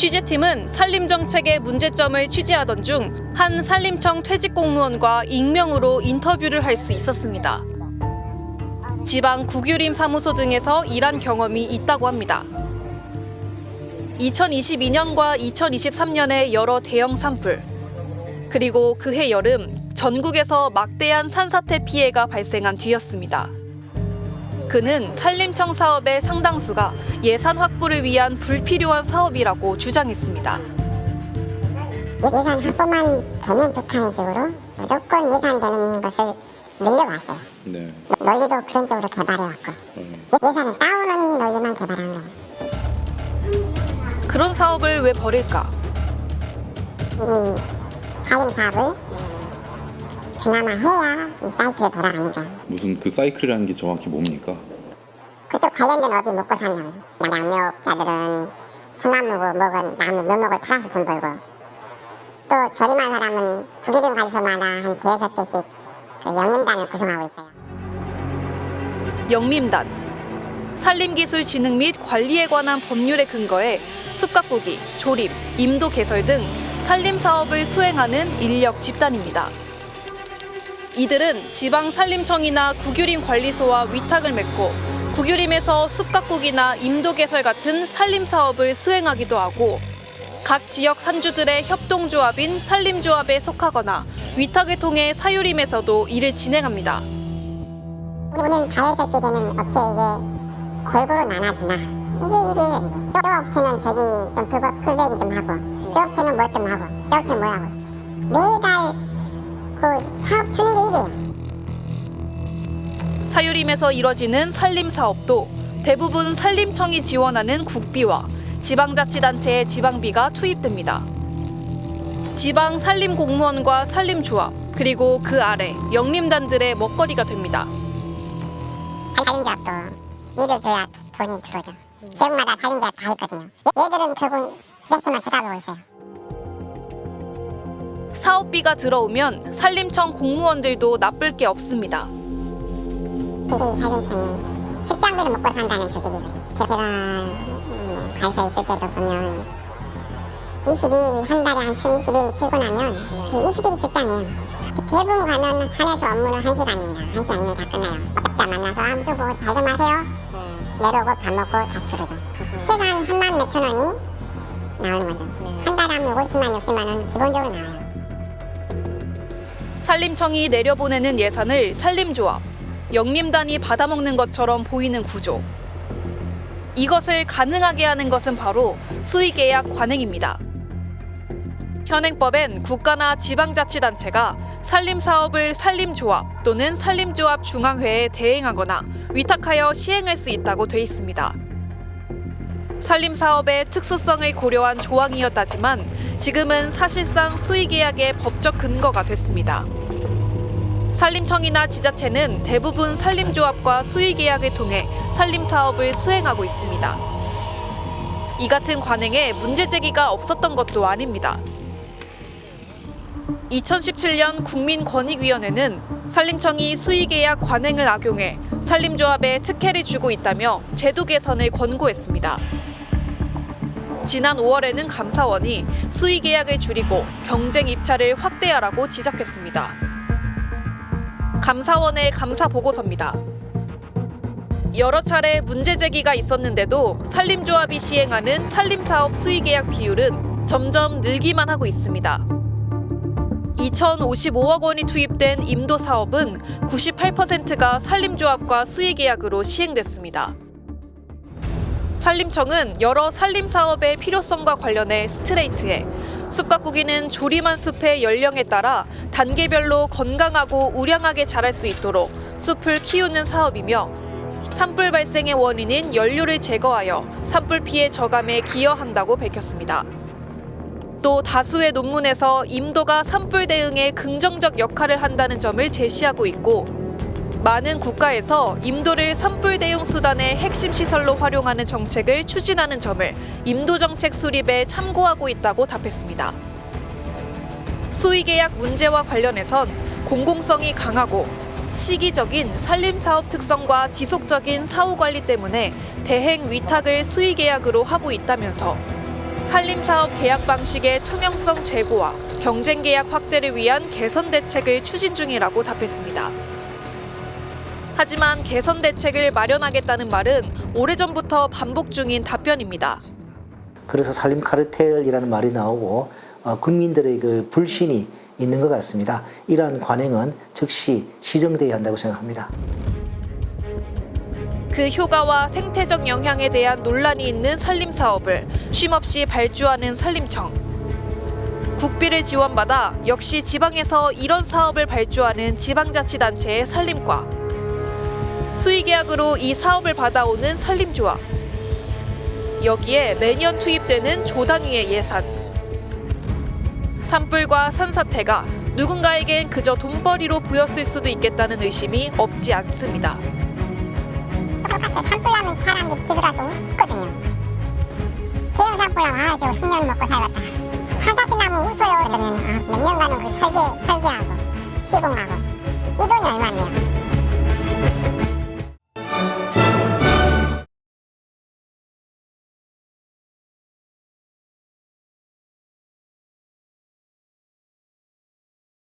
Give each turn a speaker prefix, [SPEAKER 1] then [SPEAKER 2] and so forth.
[SPEAKER 1] 취재팀은 산림 정책의 문제점을 취재하던 중 한 산림청 퇴직 공무원과 익명으로 인터뷰를 할 수 있었습니다. 지방 국유림 사무소 등에서 일한 경험이 있다고 합니다. 2022년과 2023년에 여러 대형 산불, 그리고 그해 여름 전국에서 막대한 산사태 피해가 발생한 뒤였습니다. 그는 산림청 사업의 상당수가 예산 확보를 위한 불필요한 사업이라고 주장했습니다.
[SPEAKER 2] 예산 확보만 되는 듯한 식으로 무조건 예산되는 것을 늘려왔어요.
[SPEAKER 3] 네.
[SPEAKER 2] 논리도 그런 쪽으로 개발해왔고
[SPEAKER 3] 음.
[SPEAKER 2] 예산을 따오는 논리만 개발한 거예요.
[SPEAKER 1] 그런 사업을 왜 버릴까?
[SPEAKER 2] 이 살림 사업을 그나마 해야 이 사이클이 돌아가니까
[SPEAKER 3] 무슨 그 사이클이라는 게 정확히 뭡니까?
[SPEAKER 2] 그쪽 관련된 어디 먹고 사냐고 양력자들은 소나무고 먹은 나무 묘목을 팔아서 돈 벌고 또 저렴한 사람은 국유림 관소마다 한 대여섯 개씩 그 영림단을 구성하고 있어요.
[SPEAKER 1] 영림단. 산림기술진흥 및 관리에 관한 법률에 근거해 숲가꾸기, 조립, 임도 개설 등 산림 사업을 수행하는 인력 집단입니다. 이들은 지방 산림청이나 국유림 관리소와 위탁을 맺고 국유림에서 숲가꾸기나 임도 개설 같은 산림 사업을 수행하기도 하고 각 지역 산주들의 협동조합인 산림조합에 속하거나 위탁을 통해 사유림에서도 일을 진행합니다.
[SPEAKER 2] 우리는 자연스럽게 되는 업체에게 골고루 나눠주나 이게 일이에요 업체는 저기 좀 풀, 풀베기 좀 하고 저 업체는 뭐 좀 하고 저 업체는 뭐 하고 매달 그 사업 주는 게 일이에요
[SPEAKER 1] 사유림에서 이뤄지는 산림 사업도 대부분 산림청이 지원하는 국비와 지방자치단체의 지방비가 투입됩니다. 지방 산림 공무원과 산림조합 그리고 그 아래 영림단들의 먹거리가 됩니다.
[SPEAKER 2] 살림조합도 일을 줘야 돈이 들어오죠 지역마다 살림조합 다 있거든요 얘들은 결국 지자체만 쳐다보고 있어요
[SPEAKER 1] 사업비가 들어오면 산림청 공무원들도 나쁠 게 없습니다.
[SPEAKER 2] 식장비를 먹고 산다는 조직이거든요 제가 음, 있을 때도 보면 22일 한 달에 한 20일 출근하면 그 20일이 직장이에요. 대부분 가면 산에서 업무는 1시간입니다. 1시간 이내에 다 끝나요. 업자 만나서 아무튼 뭐잘좀 하세요. 내려오고 밥 먹고 다시 들어오죠. 최소한 3만 몇천 원이 나오는 거죠. 한 달에 하면 50만 60만 원 기본적으로 나와요
[SPEAKER 1] 산림청이 내려보내는 예산을 산림조합, 영림단이 받아먹는 것처럼 보이는 구조. 이것을 가능하게 하는 것은 바로 수의계약 관행입니다. 현행법엔 국가나 지방자치단체가 산림사업을 산림조합 또는 산림조합 중앙회에 대행하거나 위탁하여 시행할 수 있다고 돼 있습니다. 산림 사업의 특수성을 고려한 조항이었다지만 지금은 사실상 수의계약의 법적 근거가 됐습니다. 산림청이나 지자체는 대부분 산림조합과 수의계약을 통해 산림사업을 수행하고 있습니다. 이 같은 관행에 문제 제기가 없었던 것도 아닙니다. 2017년 국민권익위원회는 산림청이 수의계약 관행을 악용해 산림조합에 특혜를 주고 있다며 제도 개선을 권고했습니다. 지난 5월에는 감사원이 수의 계약을 줄이고 경쟁 입찰을 확대하라고 지적했습니다. 감사원의 감사 보고서입니다. 여러 차례 문제 제기가 있었는데도 산림조합이 시행하는 산림사업 수의 계약 비율은 점점 늘기만 하고 있습니다. 2,055억 원이 투입된 임도 사업은 98%가 산림조합과 수의 계약으로 시행됐습니다. 산림청은 여러 산림 사업의 필요성과 관련해 스트레이트에 숲가꾸기는 조림한 숲의 연령에 따라 단계별로 건강하고 우량하게 자랄 수 있도록 숲을 키우는 사업이며 산불 발생의 원인인 연료를 제거하여 산불 피해 저감에 기여한다고 밝혔습니다. 또 다수의 논문에서 임도가 산불 대응에 긍정적 역할을 한다는 점을 제시하고 있고 많은 국가에서 임도를 산불 대응 수단의 핵심 시설로 활용하는 정책을 추진하는 점을 임도 정책 수립에 참고하고 있다고 답했습니다. 수의 계약 문제와 관련해선 공공성이 강하고 시기적인 산림 사업 특성과 지속적인 사후 관리 때문에 대행 위탁을 수의 계약으로 하고 있다면서 산림사업 계약 방식의 투명성 제고와 경쟁 계약 확대를 위한 개선 대책을 추진 중이라고 답했습니다. 하지만 개선 대책을 마련하겠다는 말은 오래전부터 반복 중인 답변입니다.
[SPEAKER 4] 그래서 산림 카르텔이라는 말이 나오고 어, 국민들의 그 불신이 있는 것 같습니다. 이러한 관행은 즉시 시정돼야 한다고 생각합니다.
[SPEAKER 1] 그 효과와 생태적 영향에 대한 논란이 있는 산림 사업을 쉼없이 발주하는 산림청. 국비를 지원받아 역시 지방에서 이런 사업을 발주하는 지방자치단체의 산림과 수의계약으로 이 사업을 받아오는 산림조합. 여기에 매년 투입되는 조단위의 예산. 산불과 산사태가 누군가에겐 그저 돈벌이로 보였을 수도 있겠다는 의심이 없지 않습니다.
[SPEAKER 2] 똑같아요. 산불 나면 사람들이 뒤돌아서 웃거든요. 대형 산불 나면 아, 저 10년 먹고 살겠다. 산사태 나면 웃어요. 그러면 아, 몇 년간은 그 설계, 설계하고 시공하고